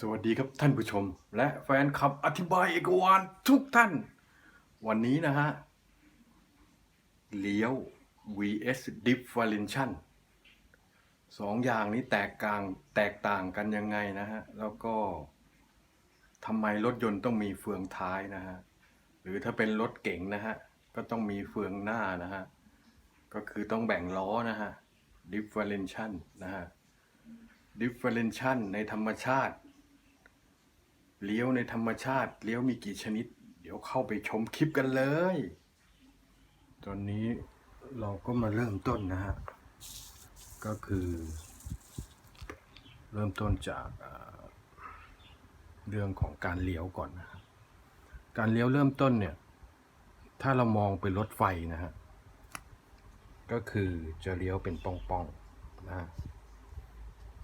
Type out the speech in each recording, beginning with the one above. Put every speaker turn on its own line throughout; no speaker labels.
สวัสดีครับท่านผู้ชม และแฟนคลับอธิบายเอกวานทุกท่าน วันนี้นะฮะ เลี้ยว vs differential สองอย่างนี้แตกต่างแตกต่างกันยังไงนะฮะ แล้วก็ทำไมรถยนต์ต้องมีเฟืองท้ายนะฮะ หรือถ้าเป็นรถเก๋งนะฮะ ก็ต้องมีเฟืองหน้านะฮะ ก็คือต้องแบ่งล้อนะฮะ differential นะฮะ differential ในธรรมชาติ เลี้ยวในธรรมชาติ เลี้ยวมีกี่ชนิด เดี๋ยวเข้าไปชมคลิปกันเลย ตอนนี้เราก็มาเริ่มต้นนะฮะ ก็คือ เริ่มต้นจากเรื่องของการเลี้ยวก่อนนะครับการเลี้ยวเริ่มต้นเนี่ย ถ้าเรามองเป็นรถไฟนะฮะ ก็คือจะเลี้ยวเป็นป้องๆนะฮะ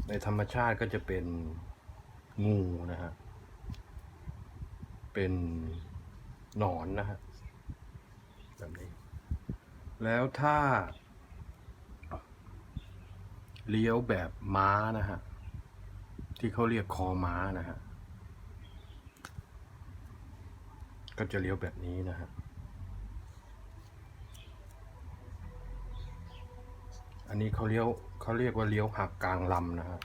ในธรรมชาติก็จะเป็นงูนะฮะ เป็นหนอนนะฮะแบบนี้ แล้วถ้า เลี้ยวแบบม้านะฮะ ที่เขาเรียกคอม้านะฮะ ก็จะเลี้ยวแบบนี้นะฮะ อันนี้เขาเลี้ยวเขาเรียกว่าเลี้ยวหักกลางลำนะฮะ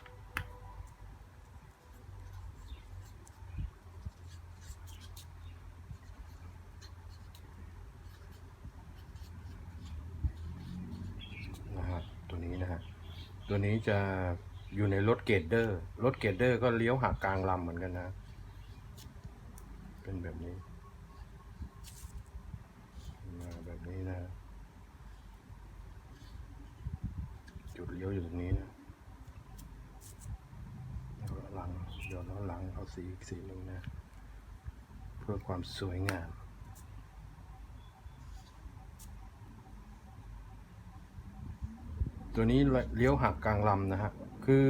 นะฮะตัวนี้นะฮะ ตัวนี้จะอยู่ในรถเกรดเดอร์รถเกรดเดอร์ก็เลี้ยวหักกลางลำเหมือนกันนะ เป็นแบบนี้มาแบบนี้นะ จุดเลี้ยวอยู่ตรงนี้นะหลังเดี๋ยวล้อหลังเอาสีอีกสีหนึ่งนะ เพื่อความสวยงาม ตัวนี้เลี้ยวหักกลางลำนะฮะ คือ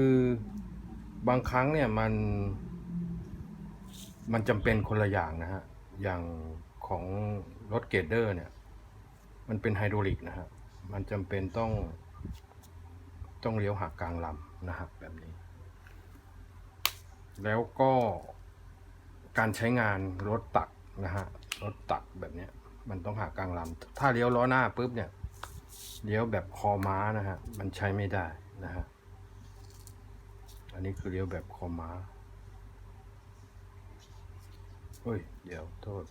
บางครั้งเนี่ยมัน มันจำเป็นคนละอย่างนะฮะ อย่างของรถเกรเดอร์เนี่ย มันเป็นไฮดรอลิกนะฮะ มันจำเป็นต้อง ต้องเลี้ยวหักกลางลำนะฮะแบบนี้ แล้วก็การใช้งานรถตักนะฮะ รถตักแบบนี้มันต้องหักกลางลำ ถ้าเลี้ยวล้อหน้าปุ๊บเนี่ย เลี้ยวแบบคอม้านะฮะ มันใช้ไม่ได้นะฮะ อันนี้คือเลี้ยวแบบคอม้าเฮ้ย เดี๋ยวโทษ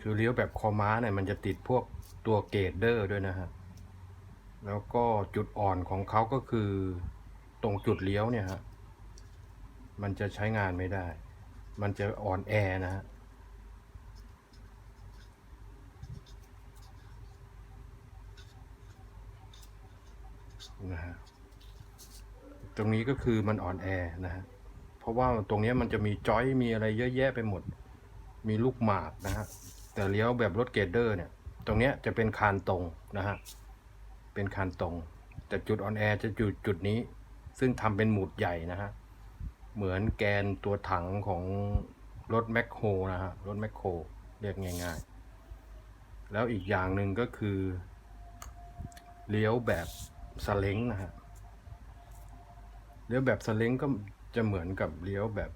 คือเลี้ยวแบบคอม้าเนี่ยมันจะติดพวกตัวเกรเดอร์ด้วยนะฮะ แล้วก็จุดอ่อนของเขาก็คือตรงจุดเลี้ยวเนี่ยฮะ มันจะใช้งานไม่ได้ มันจะอ่อนแอนะฮะ นะฮะตรงนี้ก็คือมันอ่อนแอนะฮะเพราะว่าตรงนี้มันจะมีจอยมีอะไรเยอะแยะไปหมด มีลูกหมากนะฮะแต่เลี้ยวแบบรถเกรเดอร์เนี่ย ตรงเนี้ยจะเป็นคานตรงนะฮะเป็นคานตรง แต่จุดอ่อนแอจะจุดจุดนี้ ซึ่งทำเป็นหมุดใหญ่นะฮะเหมือนแกนตัวถังของรถแมคโครนะฮะรถแมคโครเรียกง่าย ๆ แล้วอีกอย่างหนึ่งก็คือเลี้ยวแบบ สเล้งนะฮะเลี้ยวแบบสเล้งก็จะเหมือนกับเลี้ยวแบบ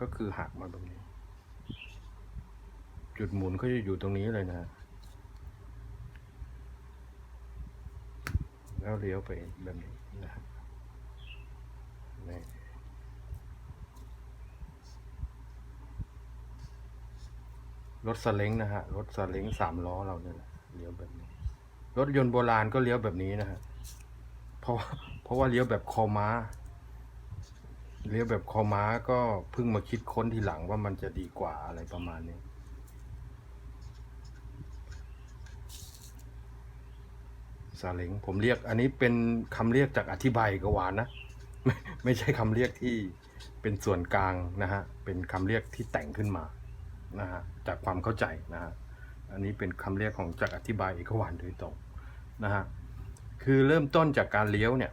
ก็คือหักมาตรงนี้ จุดหมุนเขาจะอยู่ตรงนี้เลยนะแล้วเลี้ยวไปแบบนี้นะฮะนี่ รถสเล้งนะฮะ รถสเล้งสามล้อเราเนี่ยแหละเลี้ยวแบบนี้ รถยนต์โบราณก็เลี้ยวแบบนี้นะฮะ เพราะเพราะว่าเลี้ยวแบบคอม้า เลี้ยวแบบคอม้าก็เพิ่งมาคิดค้นทีหลังว่ามันจะดีกว่าอะไรประมาณนี้ซาเล้งผมเรียกอันนี้เป็นคำเรียกจากอธิบายกวานนะไม่ไม่ใช่คำเรียกที่เป็นส่วนกลางนะฮะ เป็นคำเรียกที่แต่งขึ้นมา นะฮะจากความเข้าใจนะฮะอันนี้เป็นคำเรียกของจากอธิบายเอกวานโดยตรงนะฮะคือเริ่มต้นจากการเลี้ยวเนี่ย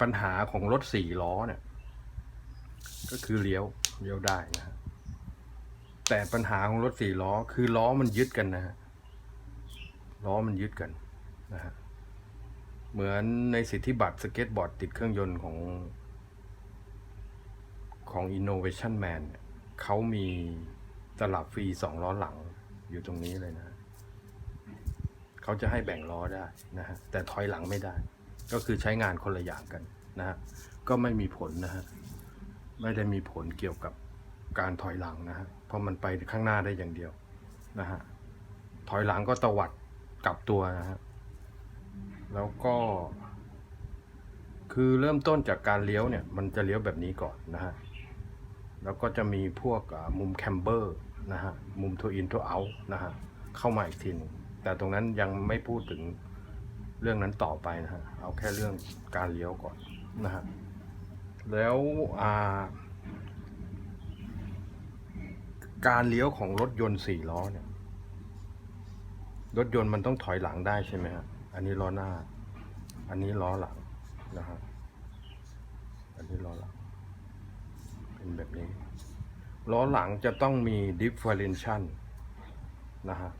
ปัญหาของรถสี่ล้อเนี่ยก็คือเลี้ยวเลี้ยวได้นะฮะแต่ปัญหาของรถสี่ล้อคือล้อมันยึดกันนะฮะล้อมันยึดกันนะฮะเหมือนในสิทธิบัตรสเก็ตบอร์ดติดเครื่องยนต์ของของ Innovation Man เนี่ย เขามีตลับฟรีสองล้อหลังอยู่ตรงนี้เลยนะ เขาจะให้แบ่งล้อได้นะฮะ แต่ถอยหลังไม่ได้ ก็คือใช้งานคนละอย่างกันนะฮะ ก็ไม่มีผลนะฮะ ไม่ได้มีผลเกี่ยวกับการถอยหลังนะฮะ เพราะมันไปข้างหน้าได้อย่างเดียวนะฮะ ถอยหลังก็ตวัดกลับตัวนะฮะ แล้วก็ คือเริ่มต้นจากการเลี้ยวเนี่ย มันจะเลี้ยวแบบนี้ก่อนนะฮะ แล้วก็จะมีพวกมุมแคมเบอร์นะฮะมุมทัวอินทัวเอานะฮะเข้ามาอีกทีนึงแต่ตรงนั้นยังไม่พูดถึงเรื่องนั้นต่อไปนะฮะเอาแค่เรื่องการเลี้ยวก่อนนะฮะแล้วาการเลี้ยวของรถยนต์สี่ล้อเนี่ยรถยนต์มันต้องถอยหลังได้ใช่ไหมฮะอันนี้ล้อหน้า อันนี้ล้อหลังนะฮะอันนี้ล้อหลัง เป็นแบบนี้ ล้อหลังจะต้องมี differential นะฮะ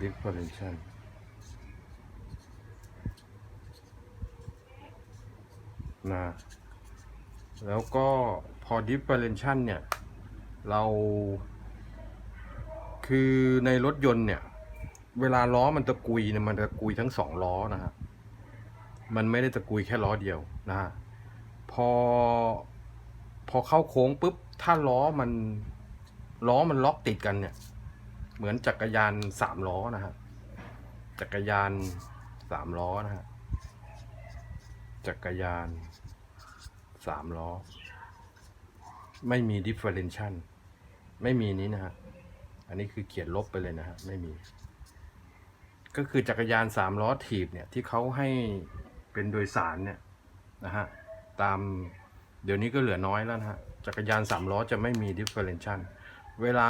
differential นะแล้วก็พอ differential เนี่ย เรา คือในรถยนต์เนี่ย เวลาล้อมันตะกุยเนี่ยมันตะกุยทั้งสองล้อนะฮะ มันไม่ได้ตะกุยแค่ล้อเดียวนะฮะพอพอเข้าโค้งปุ๊บ ถ้าล้อมันล้อมันล็อกติดกันเนี่ย เหมือนจักรยานสามล้อนะฮะจักรยานสามล้อนะฮะจักรยานสามล้อ ไม่มี differential ไม่มีนี้นะฮะ อันนี้คือเขียนลบไปเลยนะฮะ ไม่มี ก็คือจักรยานสามล้อถีบเนี่ย ที่เขาให้ เป็นโดยสารเนี่ยนะฮะตามเดี๋ยวนี้ก็เหลือน้อยแล้วนะฮะจักรยานสามล้อจะไม่มี differential เวลา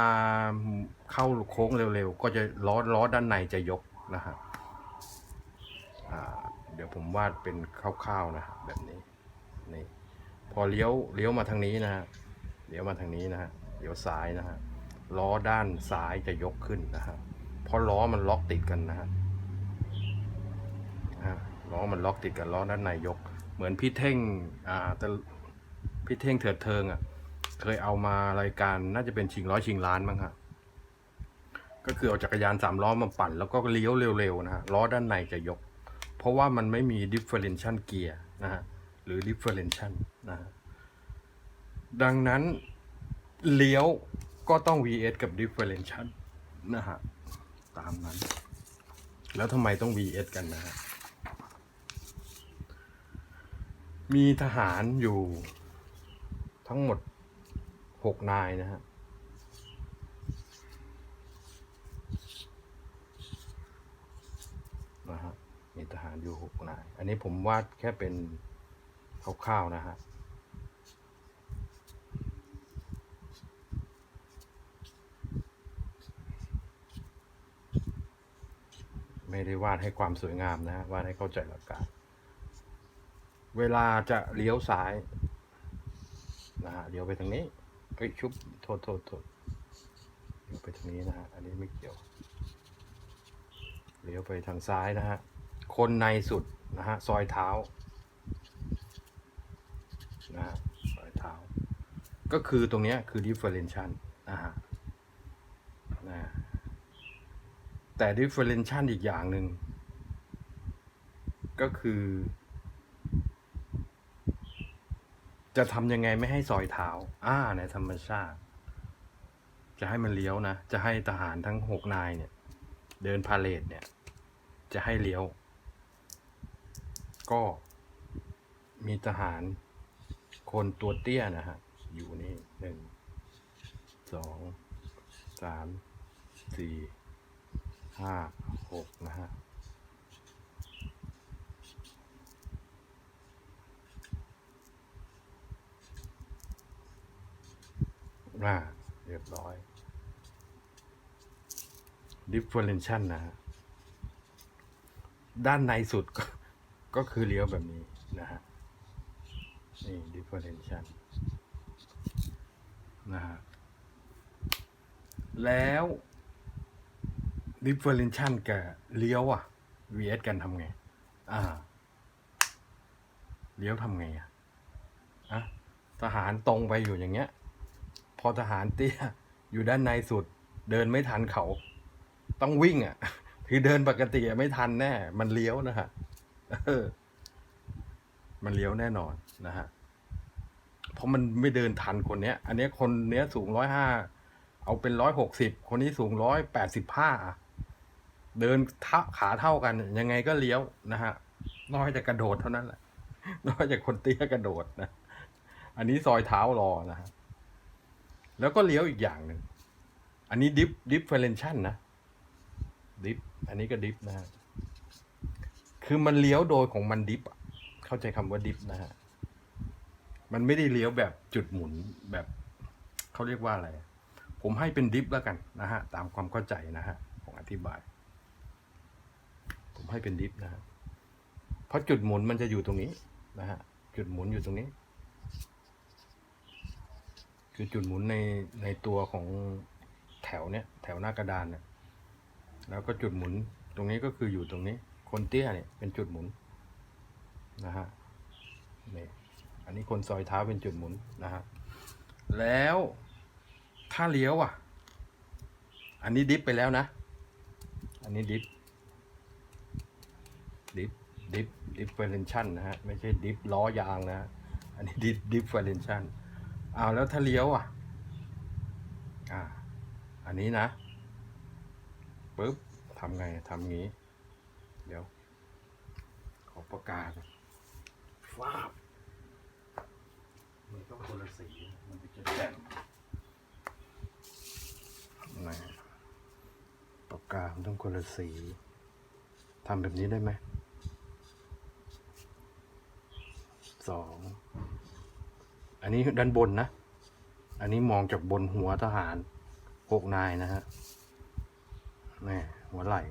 เข้าโค้งเร็วๆ ก็จะล้อล้อด้านในจะยกนะฮะเดี๋ยวผมวาดเป็นคร่าวๆนะแบบนี้นี่พอเลี้ยวเลี้ยวมาทางนี้นะฮะเลี้ยวมาทางนี้นะฮะเลี้ยวซ้ายนะฮะล้อด้านซ้ายจะยกขึ้นนะฮะเพราะล้อมันล็อกติดกันนะฮะ ล้อมันล็อกติดกันล้อด้านในยก เหมือนพี่เท่งอ่าแต่พี่เท่งเถิดเทิงอะเคยเอามารายการน่าจะเป็นชิงร้อยชิงล้านมั้งฮะก็คือเอาจักรยานสามล้อมาปั่น แล้วก็เลี้ยวเร็วๆนะฮะล้อด้านในจะยก เพราะว่ามันไม่มี differential gear นะฮะหรือ differential นะฮะดังนั้นเลี้ยวก็ต้อง VS กับ differential นะฮะตามนั้น แล้วทำไมต้อง VS กันนะฮะ มีทหารอยู่ทั้งหมดหกนายนะฮะนะฮะมีทหารอยู่หกนาย อันนี้ผมวาดแค่เป็นคร่าวๆนะฮะไม่ได้วาดให้ความสวยงามนะฮะวาดให้เข้าใจหลักการ เวลาจะเลี้ยวซ้ายนะฮะเลี้ยวไปทางนี้เอ้ยชุบโทษโทษโทษเลี้ยวไปทางนี้นะฮะอันนี้ไม่เกี่ยวเลี้ยวไปทางซ้ายนะฮะคนในสุดนะฮะซอยเท้านะฮะซอยเท้า ก็คือตรงนี้คือ differential นะฮะนะแต่ differential อีกอย่างหนึ่งก็คือ จะทำยังไงไม่ให้ซอยเท้าอ่าในธรรมชาติ จะให้มันเลี้ยวนะ จะให้ทหารทั้งหกนายเนี่ย เดินพาเลทเนี่ย จะให้เลี้ยว ก็มีทหารคนตัวเตี้ยนะฮะ อยู่นี่หนึ่งสองสามสี่ห้าหกนะฮะ อ่าเรียบร้อย differential นะฮะด้านในสุดก็ก็คือเลี้ยวแบบนี้นะฮะ นี่ differential นะฮะ แล้ว differential กับเลี้ยวอะ vs กันทำไง อ่า เลี้ยวทำไงอะอะทหารตรงไปอยู่อย่างเงี้ย อทหารเตี้ยอยู่ด้านในสุด เดินไม่ทันเขา ต้องวิ่งอะ คือเดินปกติไม่ทันแน่ มันเลี้ยวนะฮะมันเลี้ยวแน่นอนนะฮะเพราะมันไม่เดินทันคนเนี้ย อันเนี้ยคนเนี้ยสูงร้อยห้าเอาเป็นร้อยหกสิบคนนี้สูงร้อยแปดสิบห้าเดินเท้าขาเท่ากัน ยังไงก็เลี้ยวนะฮะน้อยจะกระโดดเท่านั้นแหละน้อยจากคนเตี้ยกระโดดนะ อันนี้ซอยเท้ารอนะฮะ แล้วก็เลี้ยวอีกอย่างหนึ่ง อันนี้ดิฟดิฟเฟเรนชันนะ ดิฟ อันนี้ก็ดิฟนะฮะ คือมันเลี้ยวโดยของมันดิฟเข้าใจคำว่าดิฟนะฮะ มันไม่ได้เลี้ยวแบบจุดหมุนแบบเขาเรียกว่าอะไร ผมให้เป็นดิฟแล้วกันนะฮะ ตามความเข้าใจนะฮะของอธิบาย ผมให้เป็นดิฟนะฮะ เพราะจุดหมุนมันจะอยู่ตรงนี้นะฮะ จุดหมุนอยู่ตรงนี้ คือจุดหมุนในในตัวของแถวเนี้ยแถวหน้ากระดานเนี่ยแล้วก็จุดหมุนตรงนี้ก็คืออยู่ตรงนี้ คนเตี้ยเนี่ยเป็นจุดหมุนนะฮะนี่อันนี้คนซอยเท้าเป็นจุดหมุนนะฮะแล้วถ้าเลี้ยวอะ อันนี้ดิฟไปแล้วนะ อันนี้ดิฟดิฟดิฟดิฟเฟอเรนชันนะฮะไม่ใช่ดิฟล้อยางนะฮะอันนี้ดิฟดิฟเฟอเรนชัน อ้าวแล้วถ้าเลี้ยวอะ อ่า อันนี้นะปุ๊บทำไงทำงี้ เดี๋ยว ขอประกาศฟ้าบมันต้องคนละสี มันจะแจ่มนะปากกามันต้องคนละสีทำแบบนี้ได้ไหมสอง อันนี้ด้านบนนะ อันนี้มองจากบนหัวทหารหกนายนะฮะนี่หัวไหล่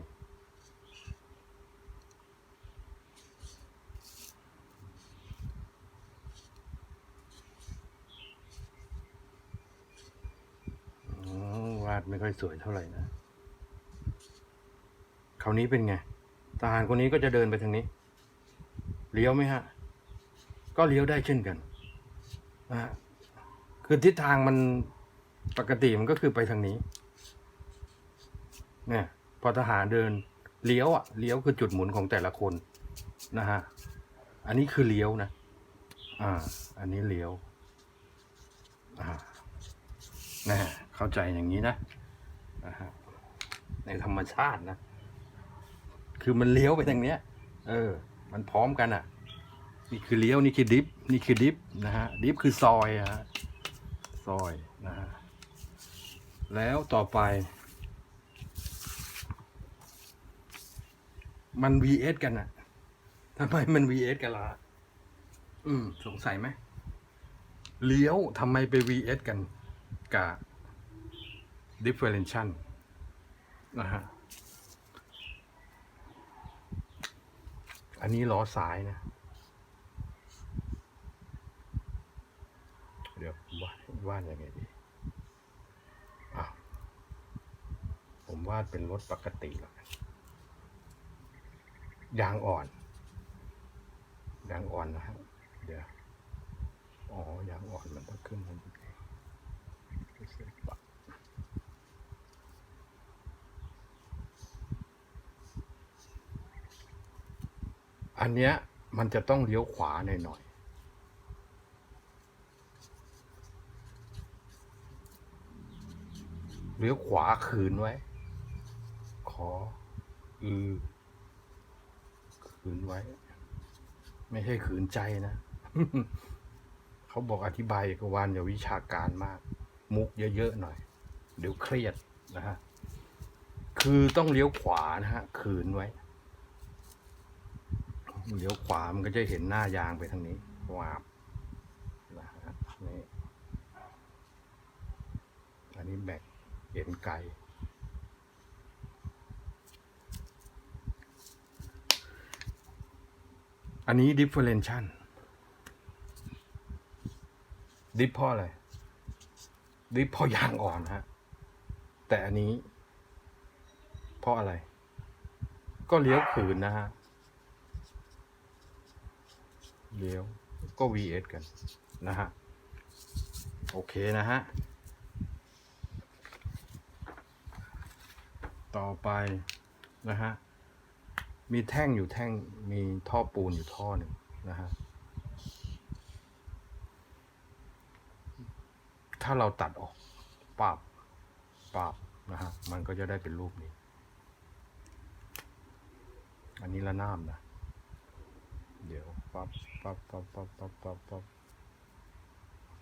วาดไม่ค่อยสวยเท่าไหร่นะ คราวนี้เป็นไง ทหารคนนี้ก็จะเดินไปทางนี้ เลี้ยวไหมฮะ ก็เลี้ยวได้เช่นกัน นะฮะคือทิศทางมันปกติมันก็คือไปทางนี้ เนี่ย พอทหารเดินเลี้ยวอะเลี้ยวคือจุดหมุนของแต่ละคนนะฮะอันนี้คือเลี้ยวนะ อ่า อันนี้เลี้ยว อ่านะเข้าใจอย่างนี้นะนะฮะในธรรมชาตินะ คือมันเลี้ยวไปทางเนี้ย เออ มันพร้อมกันอะ นี่คือเลี้ยวนี่คือดิฟนี่คือดิฟนะฮะดิฟคือซอยอะฮะซอยนะฮะแล้วต่อไป มัน vs กันอะทำไมมัน vs กันล่ะอืม สงสัยไหมเลี้ยวทำไมไป vs กันกับ differential นะฮะอันนี้ล้อซ้ายนะ เดี๋ยววาดวาดยังไงดีอะผมวาดเป็นรถปกติแล้วกันยางอ่อนยางอ่อนนะฮะเดี๋ยวอ๋อยางอ่อนมันต้องขึ้นมันอันเนี้ยมันจะต้องเลี้ยวขวาหน่อยหน่อยๆเลี้ยวขวาขืนไว้ ขออือขืนไว้ ไม่ใช่ขืนใจนะ เขาบอกอธิบายเอกวานอย่าวิชาการมาก มุกเยอะๆหน่อย เดี๋ยวเครียดนะฮะ คือต้องเลี้ยวขวานะฮะ ขืนไว้ เลี้ยวขวามันก็จะเห็นหน้ายางไปทางนี้วาบนะฮะนี่อันนี้แบก เอ็นไกอันนี้ differential ดิฟเพราะอะไรดิฟเพราะยางอ่อนฮะ แต่อันนี้เพราะอะไร ก็เลี้ยวขืนนะฮะ เลี้ยวก็ VS กันนะฮะ โอเคนะฮะ ต่อไปนะฮะมีแท่งอยู่แท่งมีท่อปูนอยู่ท่อหนึ่งนะฮะถ้าเราตัดออกปับปับนะฮะมันก็จะได้เป็นรูปนี้ อันนี้ละนาบนะเดี๋ยวปับปับปับปับปับปับปับ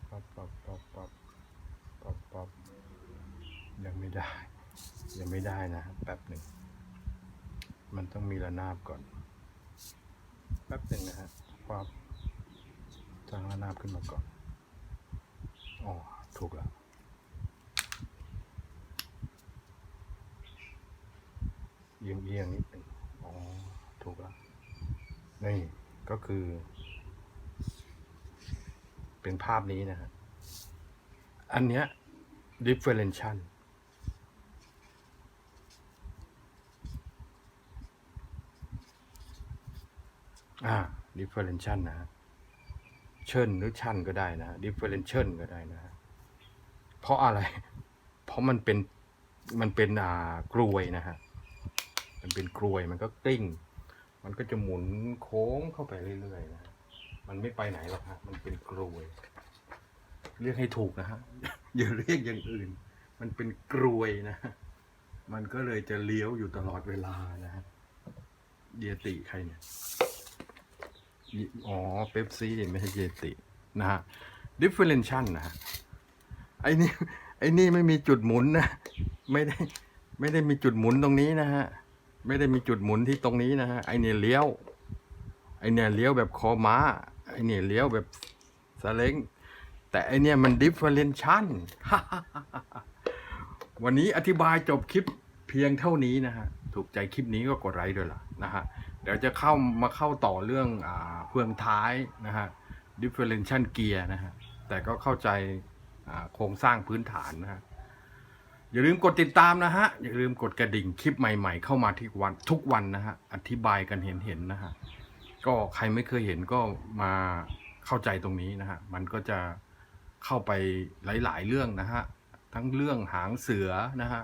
ปับปับปับปับปับปับยังไม่ได้ ยังไม่ได้นะแป๊บหนึ่ง มันต้องมีระนาบก่อน แป๊บหนึ่งนะฮะปั๊บจ้างระนาบขึ้นมาก่อนอ๋อถูกแล้วเอียงเอียงนิดหนึ่งอ๋อ ถูกแล้วนี่ก็คือ เป็นภาพนี้นะฮะ อันเนี้ย differential อ่า differential นะฮะเชิญหรือชั่นก็ได้นะ differential ก็ได้นะ เพราะอะไร เพราะมันเป็นมันเป็นอ่ากลวยนะฮะ มันเป็นกลวยมันก็กลิ้ง มันก็จะหมุนโค้งเข้าไปเรื่อยๆนะฮะมันไม่ไปไหนหรอกฮะ มันเป็นกลวย เรียกให้ถูกนะฮะ อย่าเรียกอย่างอื่น มันเป็นกลวยนะฮะมันก็เลยจะเลี้ยวอยู่ตลอดเวลานะฮะเดียติใครเนี่ย อ๋อเป๊ปซี่ไม่ใช่เยตินะฮะ differential นะฮะ ไอ้นี่ไอ้นี่ไม่มีจุดหมุนนะ ไม่ได้ไม่ได้มีจุดหมุนตรงนี้นะฮะ ไม่ได้มีจุดหมุนที่ตรงนี้นะฮะ ไอเนี่ยเลี้ยว ไอเนี่ยเลี้ยวแบบคอม้า ไอเนี่ยเลี้ยวแบบสเล้ง แต่ไอเนี่ยมัน differential วันนี้อธิบายจบคลิปเพียงเท่านี้นะฮะ ถูกใจคลิปนี้ก็กดไลค์ด้วยล่ะนะฮะ เดี๋ยวจะเข้ามาเข้าต่อเรื่องอาเฟืองท้ายนะฮะ differential gear นะฮะ แต่ก็เข้าใจโครงสร้างพื้นฐานนะฮะ อย่าลืมกดติดตามนะฮะ อย่าลืมกดกระดิ่งคลิปใหม่ๆ เข้ามาที่วันทุกวันนะฮะ อธิบายกันเห็นๆนะฮะ ก็ใครไม่เคยเห็นก็มาเข้าใจตรงนี้นะฮะ มันก็จะเข้าไปหลายๆเรื่องนะฮะ ทั้งเรื่องหางเสือนะฮะ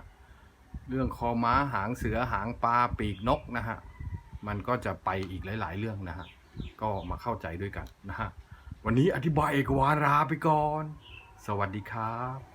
เรื่องคอม้าหางเสือหางปลาปีกนกนะฮะ มันก็จะไปอีกหลาย ๆ เรื่องนะฮะ ก็มาเข้าใจด้วยกันนะฮะ วันนี้อธิบายเอกวาราไปก่อน สวัสดีครับ